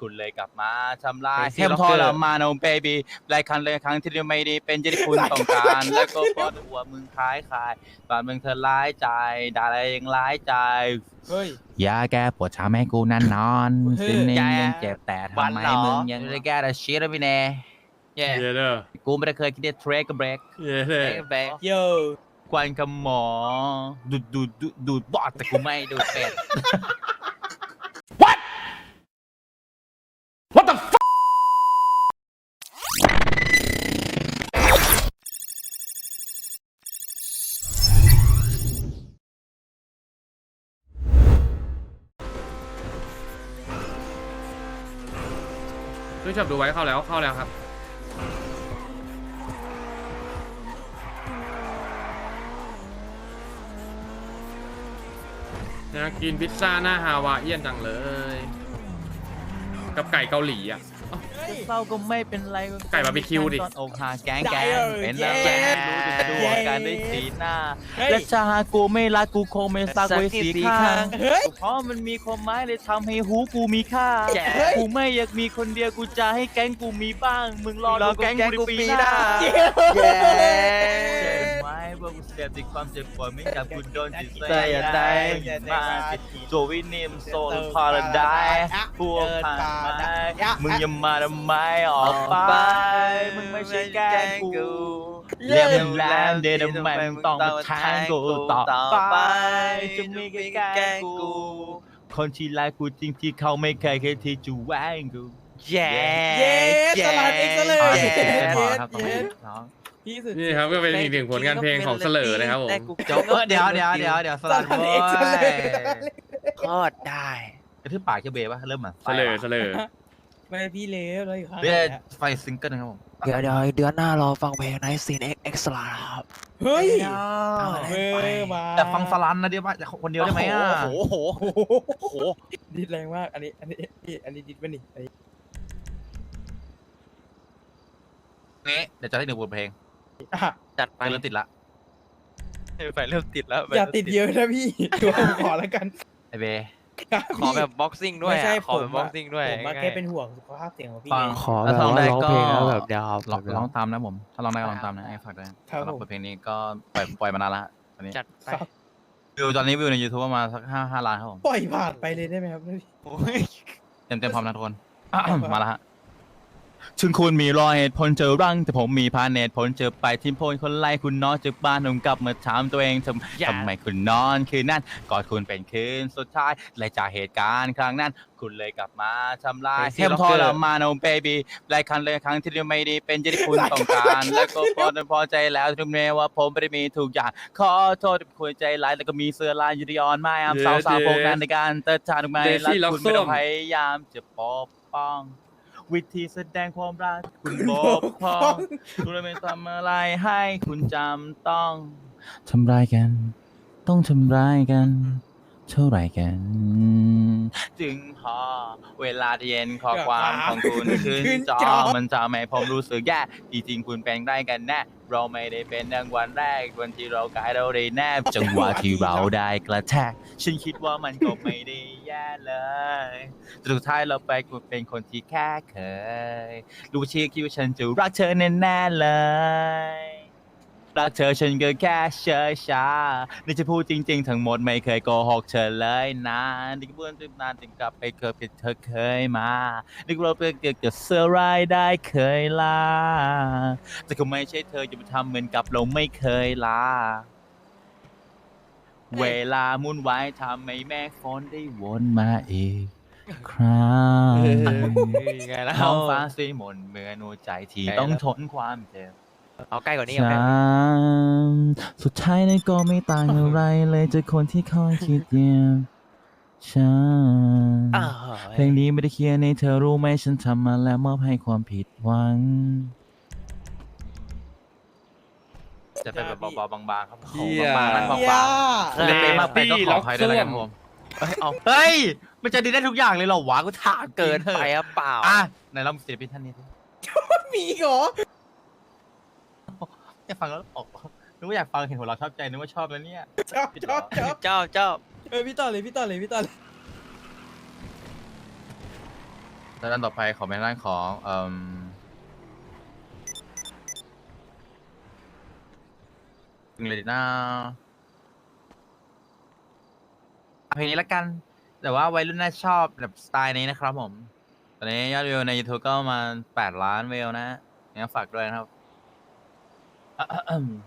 คุณเลยกลับมาทำลาย Crazy เข้มท Rocker รมานโอเบบี้หลายครั้งเลยครั้งที่ไม่ได้เป็นที่คุณต้องการ แล้วก็พอตัวมึงคล้ายคายบานมึงเธอร้ายใจด่าอะไรยังร้ายใจเฮ้ยยาแก้ปวดช้ำให้กูนั่นนอนเฮ้ยซึ่งเองยายังเจ็บแต่ทำไมวันเหรอมึงยังไม่ได้แก้แต่ชีสพี่เน่เย่เยเด้อกูไม่ได้เคยคิดจะเทรกกับเบรกเยเด้เอ้อยแบงค์โยควันกับหมอดูดดูดดูดดูดบอดแต่กูไม่ดูดเป็ด ชอบดูไว้เข้าแล้วเข้าแล้วครับนะกกินพิซซ่าหน้าฮาวาเอียนจังเลย กับไก่เกาหลีอะ เศร้าก็ไม่เป็นไรไก่บาร์บีคิวดิตอนอกหักแกงแกได้งเออเป็นเย้อะไรรู้จะดูอาการด้วยสีหน้าเฮ้ยและชาหากกูไม่รักกูคงไม่ซักไว้สีข้างเฮ้ยเพราะมันมีความหมายเลยทำให้หูกูมีค่าแจ๋กูไม่อยากมีคนเดียวกูจะให้แก๊งกูมีบ้าง มึงรอดูแก๊งกูในปีหน้าเย้เจ็บไหม ว่ากูเสียติดความเจ็บปวดไม่อยากกูโดนจิตใจอย่าได้มาโจวินิมโซลพาราไดพวกผ่านมาได้มึงอย่ามาทำไมออกไป มึงไม่ใช่แก๊งกูเรียบแล้วเดนทำไมมึงต้องมาแทงกูต่อไปจะมีแค่แก๊งกู คนที่รักกูจริงที่เขาไม่เคยเคยที่จะแหวงกูเย้เย้สลัดเอ็กซ์เลยอ่าเย้เจ็บพอเย้ครับเย้น้อง พี่สุดนี่ครับก็เป็นอีกหนึ่งผลงานเพลงของเสลอนะครับผมแต่กูจบเออเดี๋ยวเดี๋ยวเดี๋ยวเดี๋ยวสลัดสลัดเว้เอ็กซ์เลยยโคตรได้กระทืบปากเจ้าเบย์ป่ะเริ่มเหมือนเสลอเสลอไม่พี่เลวเลยครับเบย์ไฟซิงเกิลนะครับผมเดี๋ยวเดี๋ยวเดือนหน้ารอฟังเพลงในซีนเอ็กเอ็กซ์ลาครับเฮ้ยเฮ้เฮ้ยมาแต่ฟังสลันนะเดี๋ยวว่าคนเดียวได้ไหมอะโอ้โหโอ้โหโอ้โหดิดแรงมากอันนี้อันนี้พี่อันนี้ดิดป่ะนี่อันนี้งี้เดี๋ยวจะให้หนึ่งบทเพลง อะจัดไปไปเริ่มติดละไฟเริ่มติดแล้วอย่าติดเยอะนะพี่ตัวผมขอแล้วกันไอเบย์ขอแบบบ็อกซิ่งด้วยไม่ใช่อะขอผมแบบบ็อกซิ่งด้วยผมมาง่ายๆแค่เป็นห่วงสุขภาพเสียงของพี่ฟังไงขอแล้วแบบถ้าลองว่าได้ร้องก็เพลงแล้วแบบยาวลองแบบลองตามนะผม ถ้าลองได้ก็ลองตามนะไอ้ฝากด้วยครับสำหรับผมบทเพลงนี้ก็ปล่อยปล่อยมานานละตอนนี้จัดไปวิวตอนนี้วิวใน YouTube ประมาณสักห้าห้าล้านครับผมปล่อยผ่านไปเลยได้ไหมครับพี่โอ้ยเต็มเต็มพร้อมนะทุกคนมาแล้วฮะ ถึงคุณมีรอยเหตุผลเจอรังแต่ผมมีพาเหตุผลเจอไปทิมโพลคนไล่คุณนอนจากบ้านผมกลับมาถามตัวเองทำทำไมคุณนอนคืนนั้นกอดคุณเป็นคืนสุดท้ายและจากเหตุการณ์ครั้งนั้น คุณเลยกลับมาทำลาย Crazy เข้มท Rocker รมานโอเบบี้หลายครั้งเลยครั้งที่ไม่ได้เป็นที่คุณต้องการ แล้วก็พอพอใจแล้วทุกเมว่าผมไม่ได้มีทุกอย่างขอโทษที่คุยใจร้ายแล้วก็มีเสื้อลายยูริออนไม่อามสาวสาวๆพวกนั้นในการเติร์ดชาทุกไม้เดและซี่ล็อกคุณไม่ต้องส้มพยายามจะปกป้อง วิธีแสดงความรัก คุณบกพร่องคุณไม่ทำอะไรให้คุณจำต้องทำร้ายกัน ต้องทำร้ายกัน เท่าไหร่กัน จึงพอเวลาที่เย็นข้อความของคุณขึ้นจอมันจะไม่ผมรู้สึกแย่จริงๆคุณเป็นได้กันแน่เราไม่ได้เป็นดังวันแรกวันที่เรากายเราได้แนบจังหวะที่เราได้กระแทกฉันคิดว่ามันก็ไม่ได้แย่เลยแต่สุดท้ายเราไปกูเป็นคนที่แค่เคย รู้ชื่อคิดว่าฉันจะรักเธอแน่ๆเลย รักเธอฉันก็แค่เชยชานี่จะพูดจริง ๆ ทั้งหมดไม่เคยโกหกเธอเลยนะนี่ก็เพื่อนติดนานถึงกลับไปเคยเป็นเธอเคยมานี่ก็เราเป็นเกิดกับเซอร์ไรายได้เคยลาแต่ก็ไม่ใช่เธอจะมาทำเหมือนกับเราไม่เคยลา เวลามุ่นวายทำให้แม่ฝนได้วนมาอีกครั้งไงแล้วท้องฟ้าสีหมนเหมือนหัวใจที่ต้องทนความเจ็บเอาใกล้กว่านี้เอาใกล้ฉักว่านี้นสุดท้ายนั้นก็ไม่ต่างอะไรเลยจากคนที่คอยคิดเยียมฉันอ้าวเพลงนี้ไม่ได้เขียนให้เธอรู้ไหมฉันทำมาแล้วมอบให้ความผิดหวัง จะเป็นแบบเบาๆบางๆครับผมเหี้ย บางๆนั้นบางเหี้ยๆจะเป็นมากไปก็ขออภัยด้วยนะครับผมเอ้ยเอาเฮ้ย มันจะดีได้ทุกอย่างเลยเหรอวะกูถามเกินไปหรือเปล่า อะไหนลองศิลปินท่านนี้ดิมีอีกเหรออยากฟังแล้วออกนึกว่าอยากฟังเห็นหัวเราะชอบใจนึกว่าชอบแล้วเนี่ย ชอบชอบชอบเจ้าเจ้าเออพี่ต่อเลยพี่ต่อเลยพี่ต่อเลยแล้วด้านต่อไปขอเป็นด้านของเอ่ม เลยนะเพลงนี้ละกัน แต่ว่าวัยรุ่นน่าชอบแบบสไตล์นี้นะครับผม ตอนนี้ยอดวิวใน YouTube ก็ประมาณ8ล้านวิวนะงั้นฝากด้วยนะครับ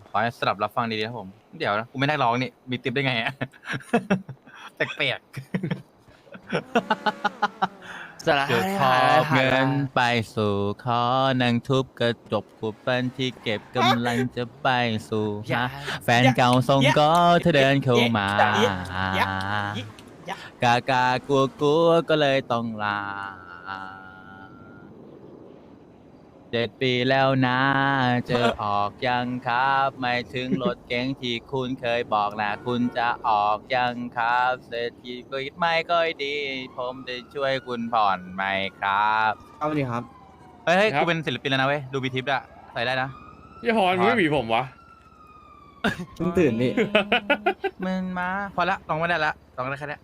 ขอให้สลับรับฟังดีๆครับผม เดี๋ยวนะกูไม่ได้ร้องนี่ มีติปได้ไงอะ แปลกๆ สาระจะให้ขอหาบเงินไปสู่ขอนั่งทุบกระจกกูเป็นที่เก็บกำลังจะไปสู่อย่าหาแฟนเก่าส่งก็เธอเดินเข้ามายะกากากลัวกลัวก็เลยต้องลา เจ็ดปีแล้วนะ เจอออกยังครับ ไม่ถึงรถเก๋งที่คุณเคยบอกนะ คุณจะออกยังครับ เศรษฐีก็ไม่ค่อยดี ผมจะช่วยคุณผ่อนไหมครับเอาดิครับ เฮ้ยเฮ้ยครับ กูเป็นศิลปินแล้วนะเว้ย ดูบีทิปอะใส่ได้นะ ยี่ฮอนมึงไม่หวีผมวะ เพิ่งตื่นนี่มันมา พอละลองไม่ได้ละลองได้แค่เนี้ย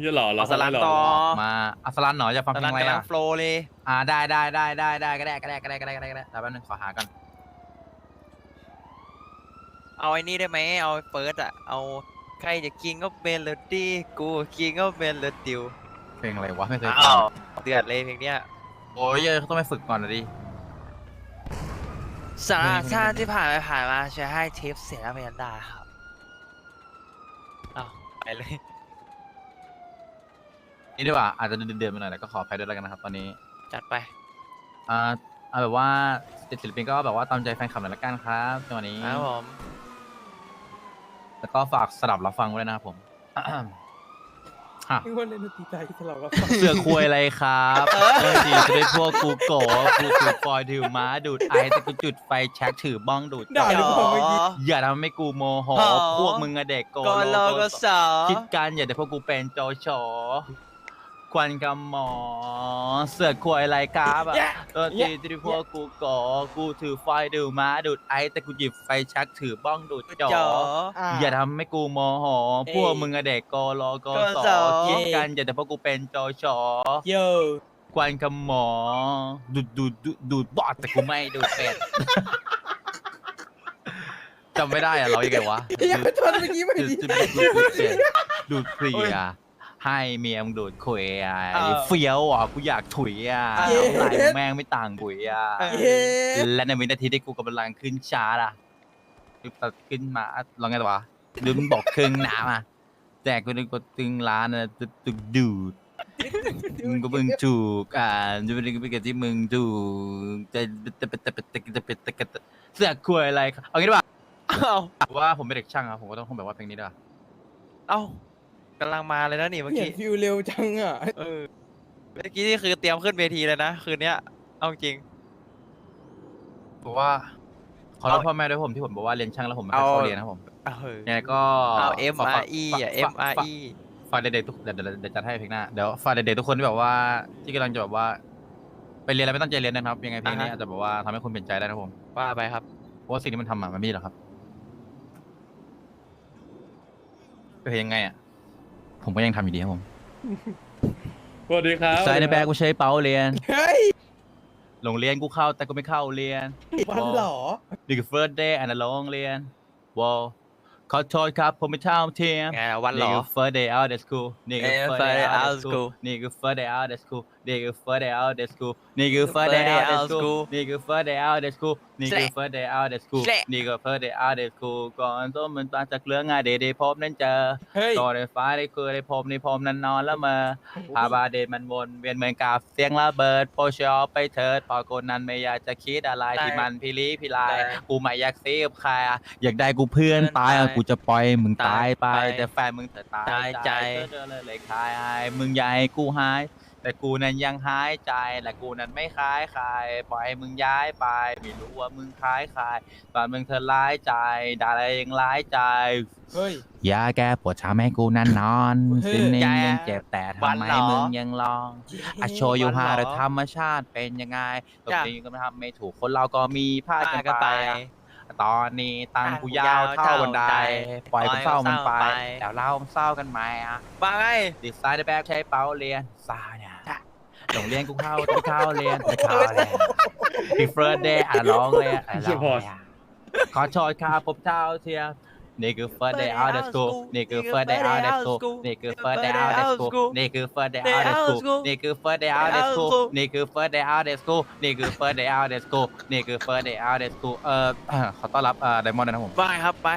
ยี่หล่อเหรอเอาสลันต่อมาอัสลันหนอจะฟังตอเพนลนั้งนอะไรกำลังอะโฟลว์เลยอ่าได้ได้ได้ได้ได้ก็ได้ก็ได้ก็ได้ก็ได้ก็ได้ก็ได้ก็ได้แป๊บนึงขอหากันเอาไอ้นี่ได้ไหมเอาเฟิร์สอะเอาใครจะกิงก็เมโลดี้กูกิงก็เมโลดิวเพลงอะไรวะไม่เคยฟัอ้างวเดือดเลยเพลงเนี้ยโอ้ยเยอะต้องไปฝึกก่อนนะดิสาระชาติที่ผ่านไปผ่านมาจะให้ทิปเสียแล้วเมียนดาครับอ้าวไปเลย นี่ดีกว่าอาจจะเดือดๆไปหน่อยแต่ก็ขออภัยด้วยแล้วกันนะครับ ตอนนี้จัดไปอ่าเอาแบบว่าติดศิลปินก็แบบว่าตามใจแฟนคลับหน่อยละกันครับจังหวะนี้ครับผมแล้วก็ฝากสลับรับฟังไว้ด้วยนะครับผมฮะนี่ว่าเล่นดนตรีไทยสลับกับเสือกคุยอะไรครับเออจีจะได้พวกกูโกะกูถือฟอยล์ถือม้าดูดไอแต่กูจุดไฟแช็กถือบ้องดูดด่าหรือเปล่าเมื่อกี้อย่าทำให้กูโมโหอ๋อพวกมึงอะเด็กโกก็โลโลก็สอคิดการอย่าแต่พวกกูเป็นโจโฉ ควันกำหมอ เสือกคุยอะไรครับอะเออจีจะได้พวกกูโกะกูถือไฟดูดม้าดูดไอแต่กูหยิบไฟแช็กถือบ้องดูดจจ๋อออย่าทำให้กูโมโหพวกมึงอะเด็กโกโลโกโกสโสคิดกันอย่าแต่พวกกูเป็นโจโฉโยควันกำหมอดูดดูดดูดดูดบอดแต่กูไม่ดูดเป็ดจำไม่ได้อะเรายังไงวะอย่าไปทนเมื่อกี้ไม่ดูดดีดูดดูดเป็ดดูดเคลียร์ ให้เมียมงดูดคุยอะไอ้เฟี้ยวอะกูอยากถุยอะไหลแม่งไม่ต่างกุยอะเย้และในวินาทีที่กูกำลังขึ้นชาร์จอะคือตัดขึ้นมาลองไงตัววะดึงบอกครึ่งน้ำอะแจกกูนึกว่าตึงร้านอะตึกตึกดูดมึงก็มึงถูกอ่าจะเป็นเป็นกับที่มึงถูกจะจะเป็นจะเป็นจะเป็นจะเป็นจะเป็นเสือกคุยอะไรครับเอางี้ดีกว่าเอ้าว่าผมเป็นเด็กช่างครับผมก็ต้องคงแบบว่าเพลงนี้ด้วยเอ้า กำลังมาเลยนะนี่เมื่อเปลี่ยกี้นฟิลเร็วจังอะ เออ เมื่อกี้นี่คือเตรียมขึ้นเวทีเลยนะ คืนเนี้ย เอาจริงบอกว่า ขอโทษพ่อแม่ด้วยผมที่ผมบอกว่าเรียนช่างแล้วผมไม่ค่อยเอา เข้าเรียนนะครับผมเอาเฮ้ยยังไงก็เอา M ฝาก R E อะฝาก M R ฝาก E ฝากเด็กๆทุกเดี๋ยวเดี๋ยวเดี๋ยวจัดให้เพลงหน้าเดี๋ยวฝากเด็กๆทุกคนที่แบบว่าที่กำลังจะแบบว่า ไปเรียนแล้วไม่ตั้งใจเรียนนะครับ ยังไงเพลงนี้อ่าฮะ อาจจะแบบว่าทำให้คุณเปลี่ยนใจได้นะครับผมว่าไปครับ เพราะว่าสิ่งที่มันทำอะมันไม่ดีหรอกครับเป็นยังไงอะ ผมก็ยังทำอยู่ดีครับผมสวัสดีครับ ใส่ในแบกกูใช้เป๋าเรียนเฮ้ยโรงเรียนกูเข้าแต่กูไม่เข้าเรียนวันเหรอนี่คือ first day อันนั้นโรงเรียนว้าวขอโทษครับผมไม่เท่าเทียมไงล่ะวันเหรอ นี่คือ first day out of school นี่คือเอ้ย first first day day out out of of school school นี่คือ first day out of school นี่คือ first day out of school นี่คือ first day out of school นี่คือ first day out of school นี่คือ first day out of school นี่คือ first day out of school ก่อนต้นมันตาจากเรื่องงานเดย์ได้พบนั้นเจอเฮ้ยก่อนได้ฟ้าได้คือได้พบในพรมนั้นนอนแล้วมาพาบาเดนมันวนเวียนเหมือนกับเสียงระเบิดโปรชอไปเถิดพอคนนั้นไม่อยากจะคิดอะไรได้ที่มันพิลีพิลายได้กูไม่อยากซีกับใครอะอยากได้กูเพื่อนเพื่อนตายอะตายกูจะปล่อยมึงตายไปตายไปแต่แฟนมึงเถอะตายตายใจเจอเลยเลยคายอายมึงใหญ่กูหาย แต่กูนั้นยังหายใจและกูนั้นไม่คล้ายใครปล่อยให้มึงย้ายไป ไม่รู้ว่ามึงคล้ายใครตอนมึงเธอร้ายใจด่าอะไรยังร้ายใจ เฮ้ย ยาแก้ปวดช้ำให้กูนั่นนอนเฮ้ยซึ่งเองยายังเจ็บแต่วัทำนไมเหรอ มึงยังลองอะโชว์อยู่วันเหรอฮาแต่ธรรมชาติเป็นยังไงตรงจ้ะนี้ก็ไม่ทำไม่ถูกคนเราก็มีพลาดพลาดกักันนไป ไป ตอนนี้ตังตังกูกูยายาววเท่าบันไดเท่าบันไดปล่อยกูเศร้ามันไปปล่อยมันเศร้าไปแล้วเราเศร้ากันไหมอะ ว่าไงดีไซน์แบ็กใช้เป้าเรียนซาเนี่ย หลงเรียนกูเข้าไปเข้าเรียนไปเข้าเรียนพี่เฟิร์สเดย์อะร้องเลยอะอะร้องเลยอะขอโชดครับผมเจ้าเทียมนี่คือ first day out of school นี่คือ first day out of school นี่คือ first day out of school นี่คือ first day out of school นี่คือ first day out of school นี่คือ first day out of school นี่คือ first day out of school นี่คือ first day out of school เอ่อเอ่อขอต้อนรับเอ่อไดมอนด์นะครับผมไปครับไป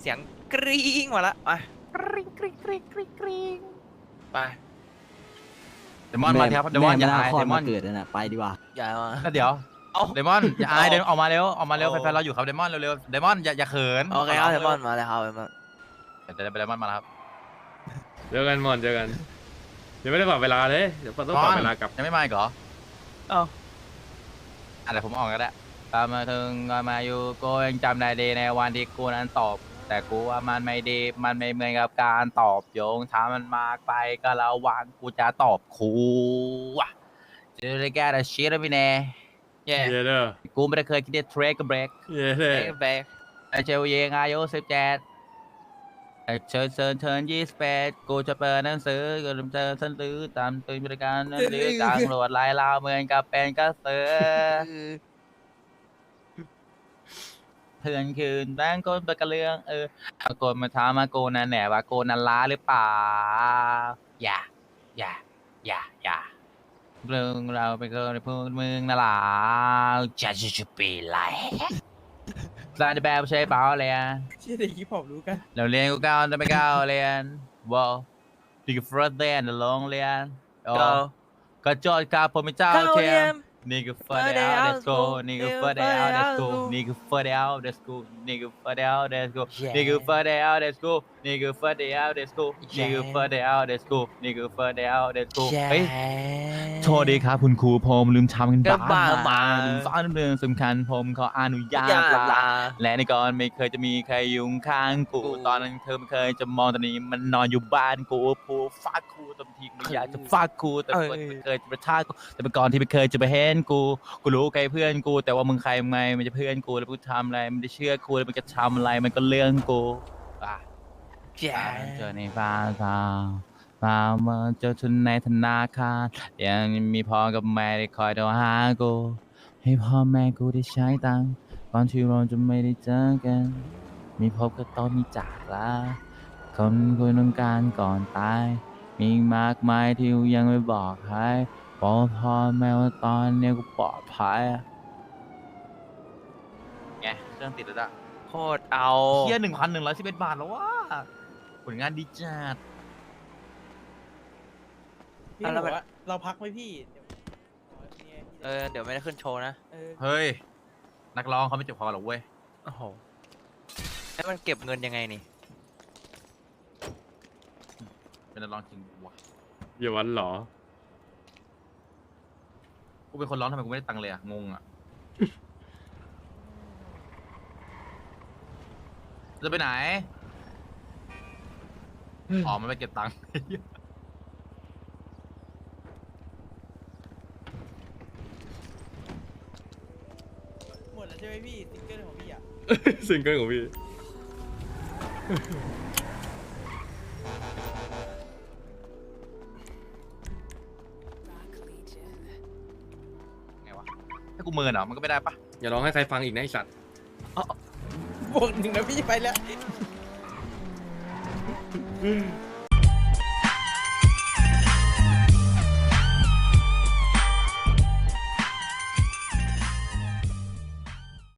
เสียงกรี๊งมาละไปกริ๊งกริ๊งกริ๊งกริ๊งกริ๊งไป ไดมอนด์มาครับไดมอนด์อย่าแม่อายคลอไดดมอมานด์เกิดนั่นน่ะไปดีกว่าอย่ามา แล้วเดี๋ยวเอาไดมอนด์อย่าอายเอาเดินออกมาเร็วออกมาเร็วเอาแฟนๆเราอยู่ครับไดมอนด์เร็วๆไดมอนด์อย่าอย่าเขินโอเคครับเดมอนมาเลยครับเดมอนเดี๋ยวไดมอนด์มาแล้วครับเจอกันหมดเจอกันยังไม่ได้ปรับเวลาเลยเดี๋ยวต้องปรับเวลากลับยังไม่มาอีกเหรอเอ้าอะเดี๋ยวผมออกก็ได้ตามมาถึงก็มาอยู่กูยังจำได้ดีในวันที่กูนั้นตอบ แต่กูว่ามันไม่ดีมันไม่เหมือนกับการตอบโยงถ้ามันมากไปก็ระวังกูจะตอบครูอะจะได้แก้แต่ชีตพี่แน่แย่เยเด้อกูไม่ได้เคยคิดจะเทรคกับเบรกเยเด้อไปไอเชลเยงอายุสิบเจ็ดไอเชิญเชิญเชิญยี่สิบแปดกูจะเปิดหนังสือกูจะเจอฉันซื้อตามตื่นบริการนั่นหรือตำรวจไล่ล่าเหมือนกับเป็นกระเสือ เพื่อนคืนแบงก้นไปกระเรื่องเออเอาโกนมาถามาโกนันแหนว่าโกนันล้าหรือเปล่าอย่าอย่าอย่าอย่าเรื่องเราไปเกินในพื้นเมืองนั่นล่ะจะจะจะปีไรซานจะแบบใช่เปล่าเลยอะเชื่อเด็กฮิปฮอปรู้กันเราเรียนกูเก้าจะไม่ก้าเรียนว้าวนี่คือ first day ในโรงเรียนก็ก็จอดครับผมเป็นเจ้าเทียยม มนี่คือ first First day day out out let's go school นี่คือนี่ first day out let's go school นี่คือ first day out let's go นี่คือ first day out let's go Yeah นี่คือ first day out let's go นี่คือ first day out let's go นี่คือ Yeah first day out let's go นี่คือ first day out let's go แย่เฮ้ยโทษดีครับคุณครูผมลืมทำกันก็บ้านบ้ามามาลืมสอนเรื่องสำคัญผมขออนุญาตอย่าลาลาและในก่อนไม่เคยจะมีใครยุงข้างกูกู ตอนนั้นเธอไม่เคยจะมองตอนนี้มันนอนอยู่บ้านกูพูฟาดกูตอนทีไม่อยากจะฟาดกูแต่เอ้ยไม่เคยจะประทากูแต่เมื่อก่อนที่ไม่เคยจะไปเห็นกู กูรู้ใครเพื่อนกู แต่ว่ามึงใครมึงไงมันจะเพื่อนกูแล้วกูทำอะไรมันจะเชื่อกูแล้วมันจะทำอะไรมันก็เรื่องกูอะแย่เจอในบ้านสาวสาวเมื่อเจอฉันในธนาคารยังมีพ่อกับแม่ที่คอยโทรหากูให้พ่อแม่กูได้ใช้ตังค์ก่อนที่เราจะไม่ได้เจอกัน มีพบก็ต้องมีจากลาคนคุยต้องการก่อนตาย มีอีกมากมายที่กูยังไม่บอกใครบ อกพ่อแม่ว่าตอนเนี้ยกูปลอดภัยอะไงเครื่องติดแล้วจ้ะโคตรเอาเที่ยหนึ่งพันหนึ่งร้อยสิบเอ็ดบาทแล้วว่าผลงานดีจัดพี่บอกว่าเราพักไหมพี่เดี๋ยวขอเนี่ยเออ เดี๋ยวไม่ได้ขึ้นโชว์นะ เออเฮ้ย นักร้องเขาไม่เจ็บคอหรอกเว้ย โอ้โหแล้วมันเก็บเงินยังไงนี่ เป็นนักร้องจริงวะอย่าวันเหรอ กูเป็นคนร้องทำไมกูไม่ได้ตังค์เลยอะงงอะ จะไปไหน อ๋อมันไปเก็บตังค์ หมดแล้วใช่ไหมพี่ซิงเกิลของพี่อะ ซิงเกิลของพี่ กูเมินเหรอมันก็ไม่ได้ปะอย่าร้องให้ใครฟังอีกนะไอสัตว์บวกหนึ่งนะพี่ไปแล้ว